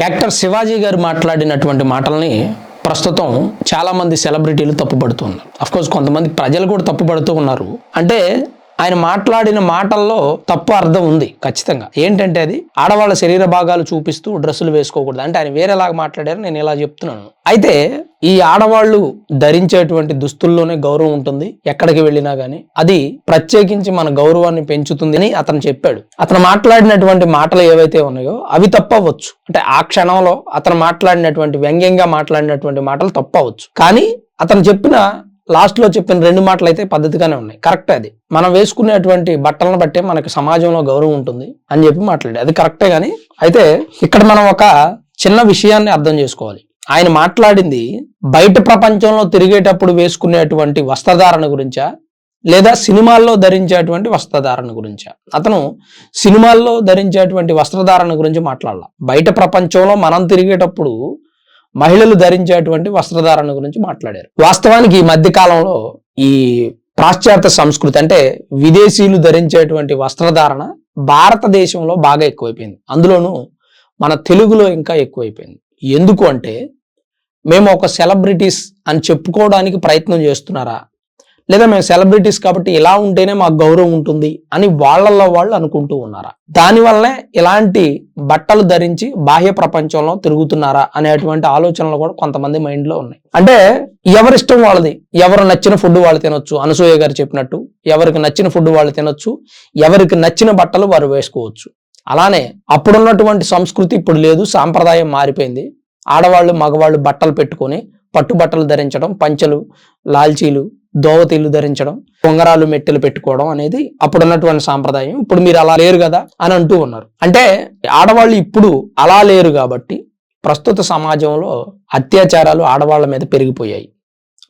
Actor Shivaji గారు మాట్లాడినటువంటి మాటల్ని ప్రస్తుతం చాలామంది సెలబ్రిటీలు తప్పుపడుతున్నారు. అఫ్కోర్స్ కొంతమంది ప్రజలు కూడా తప్పుపడుతూ ఉన్నారు. అంటే ఆయన మాట్లాడిన మాటల్లో తప్పు అర్థం ఉంది ఖచ్చితంగా. ఏంటంటే అది? ఆడవాళ్ళ శరీర భాగాలు చూపిస్తూ డ్రెస్సులు వేసుకోకూడదు. అంటే ఆయన వేరేలాగా మాట్లాడారు నేను ఇలా చెప్తున్నాను. అయితే ఈ ఆడవాళ్ళు ధరించేటువంటి దుస్తుల్లోనే గౌరవం ఉంటుంది ఎక్కడికి వెళ్ళినా గానీ. అది ప్రత్యేకించి మన గౌరవాన్ని పెంచుతుంది అని అతను చెప్పాడు. అతను మాట్లాడినటువంటి మాటలు ఏవైతే ఉన్నాయో అవి తప్పవచ్చు. అంటే ఆ క్షణంలో అతను మాట్లాడినటువంటి వ్యంగ్యంగా మాట్లాడినటువంటి మాటలు తప్పవచ్చు. కానీ అతను చెప్పిన లాస్ట్లో చెప్పిన రెండు మాటలు అయితే పద్ధతిగానే ఉన్నాయి. కరెక్ట్ అది. మనం వేసుకునేటువంటి బట్టలను బట్టే మనకు సమాజంలో గౌరవం ఉంటుంది అని చెప్పి మాట్లాడి అది కరెక్టే కానీ అయితే ఇక్కడ మనం ఒక చిన్న విషయాన్ని అర్థం చేసుకోవాలి. ఆయన మాట్లాడింది బయట ప్రపంచంలో తిరిగేటప్పుడు వేసుకునేటువంటి వస్త్రధారణ గురించా? లేదా సినిమాల్లో ధరించేటువంటి వస్త్రధారణ గురించా? అతను సినిమాల్లో ధరించేటువంటి వస్త్రధారణ గురించి మాట్లాడాల. బయట ప్రపంచంలో మనం తిరిగేటప్పుడు మహిళలు ధరించేటువంటి వస్త్రధారణ గురించి మాట్లాడారు. వాస్తవానికి ఈ మధ్య కాలంలో ఈ పాశ్చాత్య సంస్కృతి అంటే విదేశీయులు ధరించేటువంటి వస్త్రధారణ భారతదేశంలో బాగా ఎక్కువైపోయింది. అందులోనూ మన తెలుగులో ఇంకా ఎక్కువైపోయింది. ఎందుకు అంటే మేము ఒక సెలబ్రిటీస్ అని చెప్పుకోవడానికి ప్రయత్నం చేస్తున్నారా? లేదా మేము సెలబ్రిటీస్ కాబట్టి ఇలా ఉంటేనే మాకు గౌరవం ఉంటుంది అని వాళ్ళల్లో వాళ్ళు అనుకుంటూ ఉన్నారా? దానివల్లనే ఇలాంటి బట్టలు ధరించి బాహ్య ప్రపంచంలో తిరుగుతున్నారా అనేటువంటి ఆలోచనలు కూడా కొంతమంది మైండ్లో ఉన్నాయి. అంటే ఎవరిష్టం వాళ్ళది? ఎవరు నచ్చిన ఫుడ్ వాళ్ళు తినొచ్చు? అనసూయ గారు చెప్పినట్టు ఎవరికి నచ్చిన ఫుడ్ వాళ్ళు తినొచ్చు? ఎవరికి నచ్చిన బట్టలు వారు వేసుకోవచ్చు? అలానే అప్పుడున్నటువంటి సంస్కృతి ఇప్పుడు లేదు సాంప్రదాయం మారిపోయింది. ఆడవాళ్ళు మగవాళ్ళు బట్టలు పెట్టుకొని పట్టు బట్టలు ధరించడం పంచలు లాల్చీలు దోవతీలు ధరించడం పొంగరాలు మెట్టెలు పెట్టుకోవడం అనేది అప్పుడున్నటువంటి సాంప్రదాయం. ఇప్పుడు మీరు అలా లేరు కదా అని అంటూ ఉన్నారు. అంటే ఆడవాళ్ళు ఇప్పుడు అలా లేరు కాబట్టి ప్రస్తుత సమాజంలో అత్యాచారాలు ఆడవాళ్ళ మీద పెరిగిపోయాయి.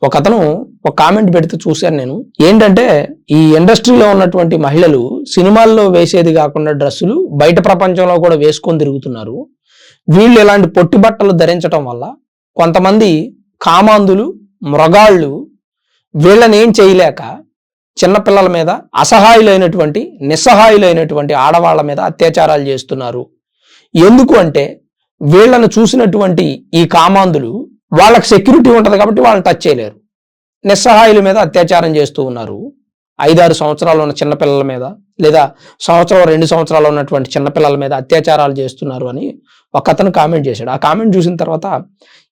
ఒక అతను ఒక కామెంట్ పెడితే చూశాను నేను. ఏంటంటే ఈ ఇండస్ట్రీలో ఉన్నటువంటి మహిళలు సినిమాల్లో వేసేది కాకుండా డ్రెస్సులు బయట ప్రపంచంలో కూడా వేసుకొని తిరుగుతున్నారు. వీళ్ళు ఇలాంటి పొట్టి బట్టలు ధరించడం వల్ల కొంతమంది కామాంధులు మృగాళ్ళు వీళ్ళని ఏం చేయలేక చిన్నపిల్లల మీద అసహాయులైనటువంటి నిస్సహాయులైనటువంటి ఆడవాళ్ళ మీద అత్యాచారాలు చేస్తున్నారు. ఎందుకు అంటే వీళ్ళను చూసినటువంటి ఈ కామాంధులు వాళ్ళకి సెక్యూరిటీ ఉంటుంది కాబట్టి వాళ్ళని టచ్ చేయలేరు. నిస్సహాయుల మీద అత్యాచారం చేస్తూ ఉన్నారు. ఐదారు సంవత్సరాలు ఉన్న చిన్నపిల్లల మీద లేదా సంవత్సరం రెండు సంవత్సరాలు ఉన్నటువంటి చిన్నపిల్లల మీద అత్యాచారాలు చేస్తున్నారు అని ఒక అతను కామెంట్ చేశాడు. ఆ కామెంట్ చూసిన తర్వాత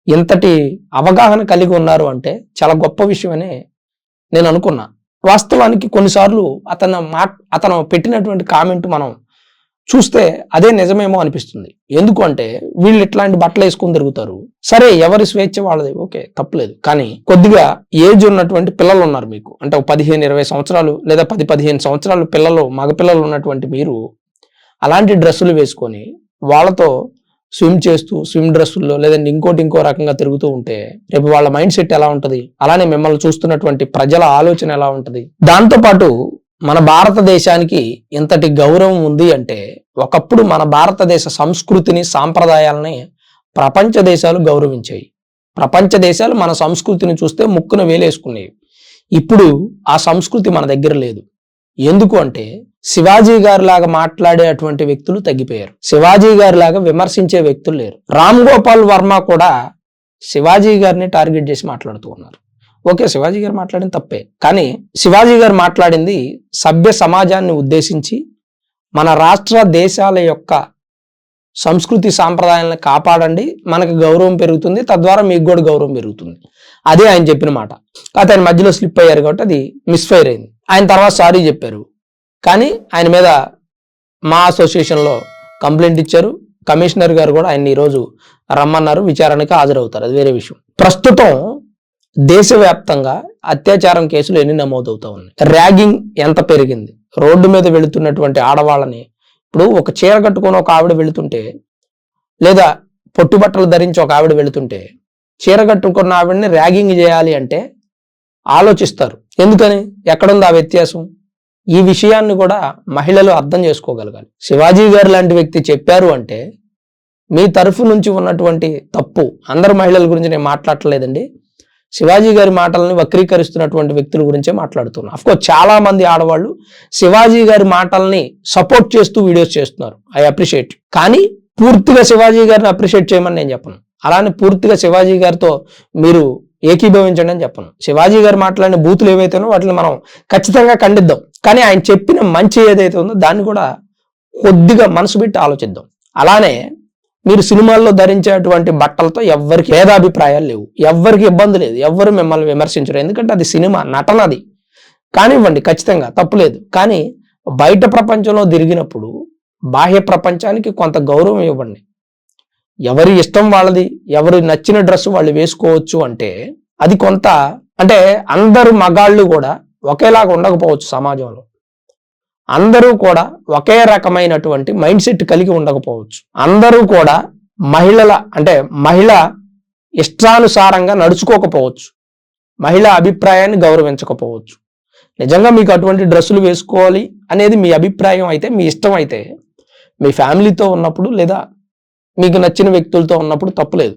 ఇంతటి అవగాహన కలిగి ఉన్నారు అంటే చాలా గొప్ప విషయమని నేను అనుకున్నా. వాస్తవానికి కొన్నిసార్లు అతను మా అతను పెట్టినటువంటి కామెంట్ మనం చూస్తే అదే నిజమేమో అనిపిస్తుంది. ఎందుకు అంటే వీళ్ళు ఇట్లాంటి బట్టలు వేసుకొని తిరుగుతారు. సరే ఎవరి స్వేచ్ఛ వాళ్ళది? ఓకే తప్పలేదు. కానీ కొద్దిగా ఏజ్ ఉన్నటువంటి పిల్లలు ఉన్నారు మీకు. అంటే ఒక పదిహేను ఇరవై సంవత్సరాలు లేదా పది పదిహేను సంవత్సరాలు పిల్లలు మగపిల్లలు ఉన్నటువంటి మీరు అలాంటి డ్రెస్సులు వేసుకొని వాళ్ళతో స్విమ్ చేస్తూ స్విమ్ డ్రెస్సుల్లో లేదంటే ఇంకోటి ఇంకో రకంగా తిరుగుతూ ఉంటే రేపు వాళ్ళ మైండ్ సెట్ ఎలా ఉంటుంది? అలానే మిమ్మల్ని చూస్తున్నటువంటి ప్రజల ఆలోచన ఎలా ఉంటుంది? దాంతోపాటు మన భారతదేశానికి ఇంతటి గౌరవం ఉంది అంటే ఒకప్పుడు మన భారతదేశ సంస్కృతిని సాంప్రదాయాలని ప్రపంచ దేశాలు గౌరవించాయి. ప్రపంచ దేశాలు మన సంస్కృతిని చూస్తే ముక్కున వేలేసుకునేవి. ఇప్పుడు ఆ సంస్కృతి మన దగ్గర లేదు. ఎందుకు అంటే శివాజీ గారి లాగా మాట్లాడే అటువంటి వ్యక్తులు తగ్గిపోయారు. శివాజీ గారి లాగా విమర్శించే వ్యక్తులు లేరు. రామ్ గోపాల్ వర్మ కూడా శివాజీ గారిని టార్గెట్ చేసి మాట్లాడుతూ ఉన్నారు. ఓకే శివాజీ గారు మాట్లాడింది తప్పే. కానీ శివాజీ గారు మాట్లాడింది సభ్య సమాజాన్ని ఉద్దేశించి మన రాష్ట్ర దేశాల యొక్క సంస్కృతి సాంప్రదాయాలను కాపాడండి మనకు గౌరవం పెరుగుతుంది తద్వారా మీకు కూడా గౌరవం పెరుగుతుంది. అదే ఆయన చెప్పిన మాట. కాకపోతే ఆయన మధ్యలో స్లిప్ అయ్యారు కాబట్టి అది మిస్ఫైర్ అయింది. ఆయన తర్వాత సారీ చెప్పారు. కానీ ఆయన మీద మా అసోసియేషన్లో కంప్లైంట్ ఇచ్చారు. కమిషనర్ గారు కూడా ఆయన ఈరోజు రమ్మన్నారు విచారణకు హాజరవుతారు. అది వేరే విషయం. ప్రస్తుతం దేశవ్యాప్తంగా అత్యాచారం కేసులు ఎన్ని నమోదవుతా ఉన్నాయి? ర్యాగింగ్ ఎంత పెరిగింది? రోడ్డు మీద వెళుతున్నటువంటి ఆడవాళ్ళని ఇప్పుడు ఒక చీర కట్టుకొని ఒక ఆవిడ వెళుతుంటే లేదా పొట్టుబట్టలు ధరించి ఒక ఆవిడ వెళుతుంటే చీర కట్టుకున్న ఆవిడని ర్యాగింగ్ చేయాలి అంటే ఆలోచిస్తారు. ఎందుకని? ఎక్కడుంది ఆ వ్యత్యాసం? ఈ విషయాన్ని కూడా మహిళలు అర్థం చేసుకోగలగాలి. శివాజీ గారు లాంటి వ్యక్తి చెప్పారు అంటే మీ తరఫు నుంచి ఉన్నటువంటి తప్పు అందరు మహిళల గురించి నేను మాట్లాడలేదండి శివాజీ గారి మాటలని వక్రీకరిస్తున్నటువంటి వ్యక్తుల గురించే మాట్లాడుతున్నాను అఫ్కోర్స్ చాలా మంది ఆడవాళ్ళు శివాజీ గారి మాటల్ని సపోర్ట్ చేస్తూ వీడియోస్ చేస్తున్నారు. ఐ అప్రిషియేట్ కానీ పూర్తిగా శివాజీ గారిని అప్రిషియేట్ చేయమని నేను చెప్పను. అలానే పూర్తిగా శివాజీ గారితో మీరు ఏకీభవించండి అని చెప్పను. శివాజీ గారు మాట్లాడిన బూతులు ఏవైతేనో వాటిని మనం ఖచ్చితంగా ఖండిద్దాం. కానీ ఆయన చెప్పిన మంచి ఏదైతే ఉందో దాన్ని కూడా కొద్దిగా మనసు పెట్టి ఆలోచిద్దాం. అలానే మీరు సినిమాల్లో ధరించేటువంటి బట్టలతో ఎవ్వరికి భేదాభిప్రాయాలు లేవు. ఎవ్వరికి ఇబ్బంది లేదు. ఎవ్వరు మిమ్మల్ని విమర్శించరు. ఎందుకంటే అది సినిమా నటన అది. కానివ్వండి ఖచ్చితంగా తప్పులేదు కానీ బయట ప్రపంచంలో తిరిగినప్పుడు బాహ్య ప్రపంచానికి కొంత గౌరవం ఇవ్వండి. ఎవరి ఇష్టం వాళ్ళది ఎవరు నచ్చిన డ్రెస్ వాళ్ళు వేసుకోవచ్చు అంటే అది కొంత అంటే అందరు మగాళ్ళు కూడా ఒకేలాగా ఉండకపోవచ్చు సమాజంలో. అందరూ కూడా ఒకే రకమైనటువంటి మైండ్ సెట్ కలిగి ఉండకపోవచ్చు. అందరూ కూడా మహిళల అంటే మహిళ ఇష్టానుసారంగా నడుచుకోకపోవచ్చు. మహిళ అభిప్రాయాన్ని గౌరవించకపోవచ్చు. నిజంగా మీకు అటువంటి డ్రెస్సులు వేసుకోవాలి అనేది మీ అభిప్రాయం అయితే మీ ఇష్టం అయితే మీ ఫ్యామిలీతో ఉన్నప్పుడు లేదా మీకు నచ్చిన వ్యక్తులతో ఉన్నప్పుడు తప్పులేదు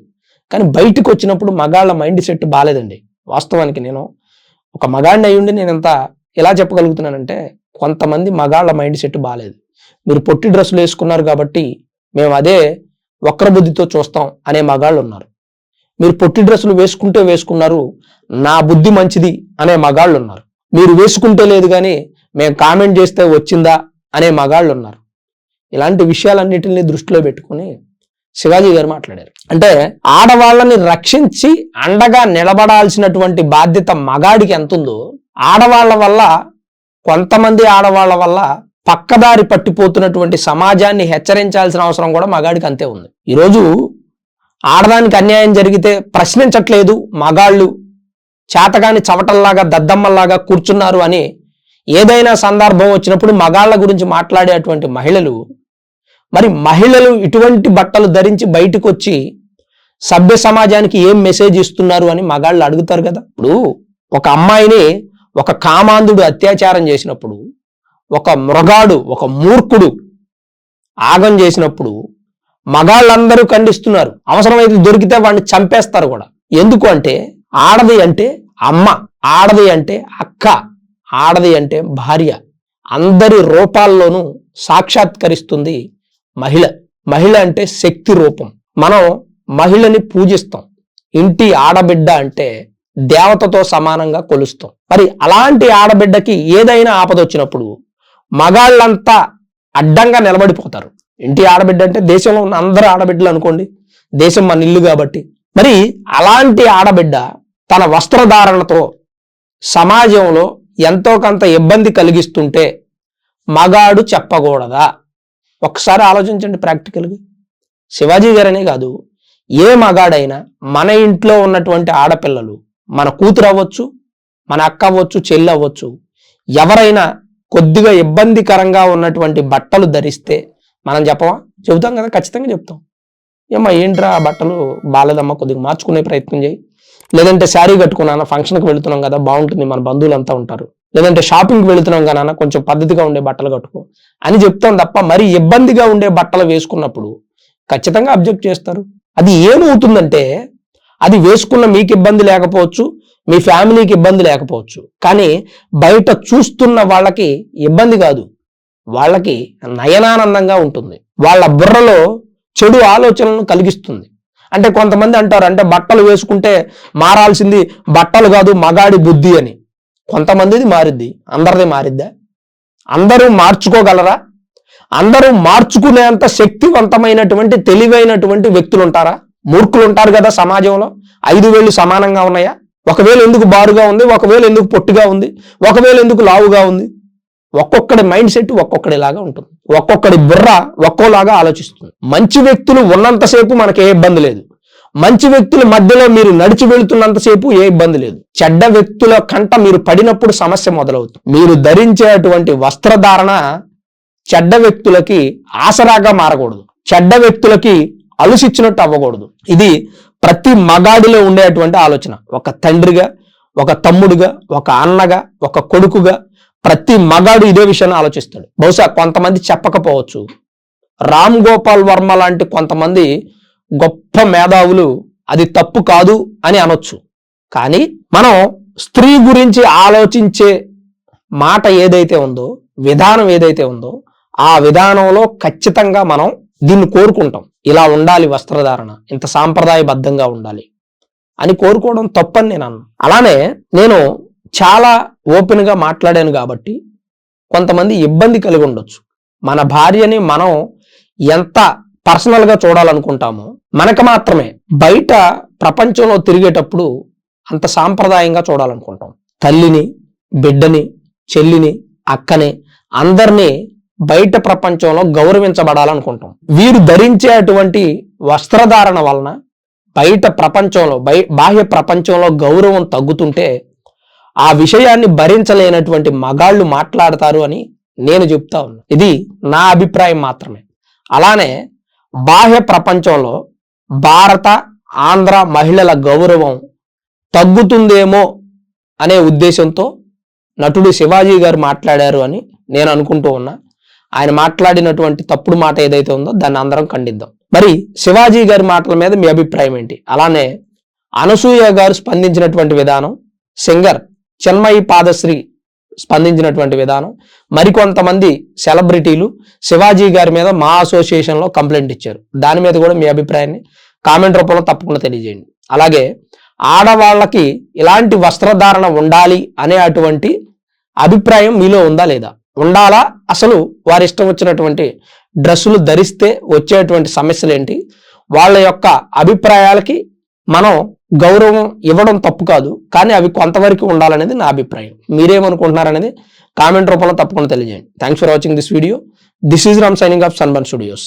కానీ బయటకు వచ్చినప్పుడు మగాళ్ళ మైండ్ సెట్ బాగాలేదండి వాస్తవానికి నేను ఒక మగాడిని అయ్యుండి నేను ఎంత ఎలా చెప్పగలుగుతున్నానంటే కొంతమంది మగాళ్ళ మైండ్ సెట్ బాగాలేదు మీరు పొట్టి డ్రెస్సులు వేసుకున్నారు కాబట్టి మేము అదే వక్రబుద్ధితో చూస్తాం అనే మగాళ్ళు ఉన్నారు. మీరు పొట్టి డ్రెస్సులు వేసుకుంటే వేసుకున్నారు నా బుద్ధి మంచిది అనే మగాళ్ళు ఉన్నారు. మీరు వేసుకుంటే లేదు కానీ మేము కామెంట్ చేస్తే వచ్చిందా అనే మగాళ్ళు ఉన్నారు. ఇలాంటి విషయాలన్నిటిని దృష్టిలో పెట్టుకుని శివాజీ గారు మాట్లాడారు. అంటే ఆడవాళ్ళని రక్షించి అండగా నిలబడాల్సినటువంటి బాధ్యత మగాడికి ఎంత ఉందో ఆడవాళ్ళ వల్ల కొంతమంది ఆడవాళ్ళ వల్ల పక్కదారి పట్టిపోతున్నటువంటి సమాజాన్ని హెచ్చరించాల్సిన అవసరం కూడా మగాడికి అంతే ఉంది. ఈరోజు ఆడదానికి అన్యాయం జరిగితే ప్రశ్నించట్లేదు మగాళ్ళు. చేతగాని చవటల్లాగా దద్దమ్మల్లాగా కూర్చున్నారు అని ఏదైనా సందర్భం వచ్చినప్పుడు మగాళ్ళ గురించి మాట్లాడేటువంటి మహిళలు మరి మహిళలు ఇటువంటి బట్టలు ధరించి బయటకు వచ్చి సభ్య సమాజానికి ఏం మెసేజ్ ఇస్తున్నారు అని మగాళ్ళు అడుగుతారు కదా. ఇప్పుడు ఒక అమ్మాయిని ఒక కామాంధుడు అత్యాచారం చేసినప్పుడు ఒక మృగాడు ఒక మూర్ఖుడు ఆగం చేసినప్పుడు మగాళ్ళందరూ ఖండిస్తున్నారు. అవసరమైతే దొరికితే వాడిని చంపేస్తారు కూడా. ఎందుకు అంటే ఆడది అంటే అమ్మ ఆడది అంటే అక్క ఆడది అంటే భార్య. అందరి రూపాల్లోనూ సాక్షాత్కరిస్తుంది మహిళ. మహిళ అంటే శక్తి రూపం. మనం మహిళని పూజిస్తాం. ఇంటి ఆడబిడ్డ అంటే దేవతతో సమానంగా కొలుస్తాం. మరి అలాంటి ఆడబిడ్డకి ఏదైనా ఆపద వచ్చినప్పుడు మగాళ్ళంతా అడ్డంగా నిలబడిపోతారు. ఇంటి ఆడబిడ్డ అంటే దేశంలో ఉన్న అందరు ఆడబిడ్డలు అనుకోండి. దేశం మన ఇల్లు కాబట్టి. మరి అలాంటి ఆడబిడ్డ తన వస్త్రధారణతో సమాజంలో ఎంతో కొంత ఇబ్బంది కలిగిస్తుంటే మగాడు చెప్పకూడదా? ఒకసారి ఆలోచించండి ప్రాక్టికల్గా. శివాజీ గారనే కాదు ఏ మగాడైనా మన ఇంట్లో ఉన్నటువంటి ఆడపిల్లలు మన కూతురు అవ్వచ్చు మన అక్క అవ్వచ్చు చెల్లి అవ్వచ్చు ఎవరైనా కొద్దిగా ఇబ్బందికరంగా ఉన్నటువంటి బట్టలు ధరిస్తే మనం చెప్పవా? చెబుతాం కదా ఖచ్చితంగా చెప్తాం. ఏమ్మా ఏంట్రా ఆ బట్టలు బాలేదమ్మా కొద్దిగా మార్చుకునే ప్రయత్నం చేయి. లేదంటే శారీ కట్టుకున్నాను ఫంక్షన్కి వెళుతున్నాం కదా బాగుంటుంది మన బంధువులంతా ఉంటారు. లేదంటే షాపింగ్కి వెళుతున్నాం కదా కొంచెం పద్ధతిగా ఉండే బట్టలు కట్టుకో అని చెప్తాం తప్ప మరి ఇబ్బందిగా ఉండే బట్టలు వేసుకున్నప్పుడు ఖచ్చితంగా అబ్జెక్ట్ చేస్తారు. అది ఏమవుతుందంటే అది వేసుకున్న మీకు ఇబ్బంది లేకపోవచ్చు మీ ఫ్యామిలీకి ఇబ్బంది లేకపోవచ్చు. కానీ బయట చూస్తున్న వాళ్ళకి ఇబ్బంది కాదు. వాళ్ళకి నయనానందంగా ఉంటుంది. వాళ్ళ బుర్రలో చెడు ఆలోచనలను కలిగిస్తుంది. అంటే కొంతమంది అంటారు అంటే బట్టలు వేసుకుంటే మారాల్సింది బట్టలు కాదు మగాడి బుద్ధి అని. కొంతమందిది మారిద్ది. అందరిది మారిద్దా? అందరూ మార్చుకోగలరా? అందరూ మార్చుకునేంత శక్తివంతమైనటువంటి తెలివైనటువంటి వ్యక్తులు ఉంటారా? మూర్ఖులు ఉంటారు కదా సమాజంలో? ఐదు వేళ్ళు సమానంగా ఉన్నాయా? ఒకవేళ ఎందుకు బారుగా ఉంది? ఒకవేళ ఎందుకు పొట్టిగా ఉంది? ఒకవేళ ఎందుకు లావుగా ఉంది? ఒక్కొక్కడి మైండ్ సెట్ ఒక్కొక్కడిలాగా ఉంటుంది. ఒక్కొక్కడి బుర్ర ఒక్కోలాగా ఆలోచిస్తుంది. మంచి వ్యక్తులు ఉన్నంతసేపు మనకి ఏ ఇబ్బంది లేదు. మంచి వ్యక్తుల మధ్యలో మీరు నడిచి వెళుతున్నంతసేపు ఏ ఇబ్బంది లేదు. చెడ్డ వ్యక్తుల కంట మీరు పడినప్పుడు సమస్య మొదలవుతుంది. మీరు ధరించేటువంటి వస్త్రధారణ చెడ్డ వ్యక్తులకి ఆసరాగా మారకూడదు. చెడ్డ వ్యక్తులకి అలుసిచ్చినట్టు అవ్వకూడదు. ఇది ప్రతి మగాడిలో ఉండేటువంటి ఆలోచన. ఒక తండ్రిగా ఒక తమ్ముడుగా ఒక అన్నగా ఒక కొడుకుగా ప్రతి మగాడు ఇదే విషయాన్ని ఆలోచిస్తాడు. బహుశా కొంతమంది చెప్పకపోవచ్చు. రామ్ గోపాల్ వర్మ లాంటి కొంతమంది గొప్ప మేధావులు అది తప్పు కాదు అని అనొచ్చు. కానీ మనం స్త్రీ గురించి ఆలోచించే మాట ఏదైతే ఉందో విధానం ఏదైతే ఉందో ఆ విధానంలో ఖచ్చితంగా మనం దీన్ని కోరుకుంటాం. ఇలా ఉండాలి వస్త్రధారణ. ఇంత సాంప్రదాయబద్ధంగా ఉండాలి అని కోరుకోవడం తప్పని నేను అన్నా. అలానే నేను చాలా ఓపెన్గా మాట్లాడాను కాబట్టి కొంతమంది ఇబ్బంది కలిగి ఉండొచ్చు. మన భార్యని మనం ఎంత పర్సనల్గా చూడాలనుకుంటామో మనకు మాత్రమే బయట ప్రపంచంలో తిరిగేటప్పుడు అంత సాంప్రదాయంగా చూడాలనుకుంటాం. తల్లిని బిడ్డని చెల్లిని అక్కని అందరినీ బయట ప్రపంచంలో గౌరవించబడాలనుకుంటాం. వీరు ధరించే అటువంటి వస్త్రధారణ వలన బయట ప్రపంచంలో బై బాహ్య ప్రపంచంలో గౌరవం తగ్గుతుంటే ఆ విషయాన్ని భరించలేనటువంటి మగాళ్ళు మాట్లాడతారు అని నేను చెప్తా ఉన్నా. ఇది నా అభిప్రాయం మాత్రమే. అలానే బాహ్య ప్రపంచంలో భారత ఆంధ్ర మహిళల గౌరవం తగ్గుతుందేమో అనే ఉద్దేశంతో నటుడు శివాజీ గారు మాట్లాడారు అని నేను అనుకుంటూ ఉన్నా. ఆయన మాట్లాడినటువంటి తప్పుడు మాట ఏదైతే ఉందో దాన్ని అందరం ఖండిద్దాం. మరి శివాజీ గారి మాటల మీద మీ అభిప్రాయం ఏంటి? అలానే అనసూయ గారు స్పందించినటువంటి విధానం సింగర్ చెన్మయి పాదశ్రీ స్పందించినటువంటి విధానం మరికొంతమంది సెలబ్రిటీలు శివాజీ గారి మీద మా అసోసియేషన్లో కంప్లైంట్ ఇచ్చారు. దాని మీద కూడా మీ అభిప్రాయాన్ని కామెంట్ రూపంలో తప్పకుండా తెలియజేయండి. అలాగే ఆడవాళ్ళకి ఇలాంటి వస్త్రధారణ ఉండాలి అనే అటువంటి అభిప్రాయం మీలో ఉందా లేదా? ఉండాలా? అసలు వారి ఇష్టం వచ్చినటువంటి డ్రెస్సులు ధరిస్తే వచ్చేటువంటి సమస్యలు ఏంటి వాళ్ళ యొక్క అభిప్రాయాలకి మనం గౌరవం ఇవ్వడం తప్పు కాదు. కానీ అవి కొంతవరకు ఉండాలనేది నా అభిప్రాయం. మీరేమనుకుంటున్నారనేది కామెంట్ రూపంలో తప్పకుండా తెలియజేయండి. Thanks for watching this video this is Ram signing off సన్బన్ studios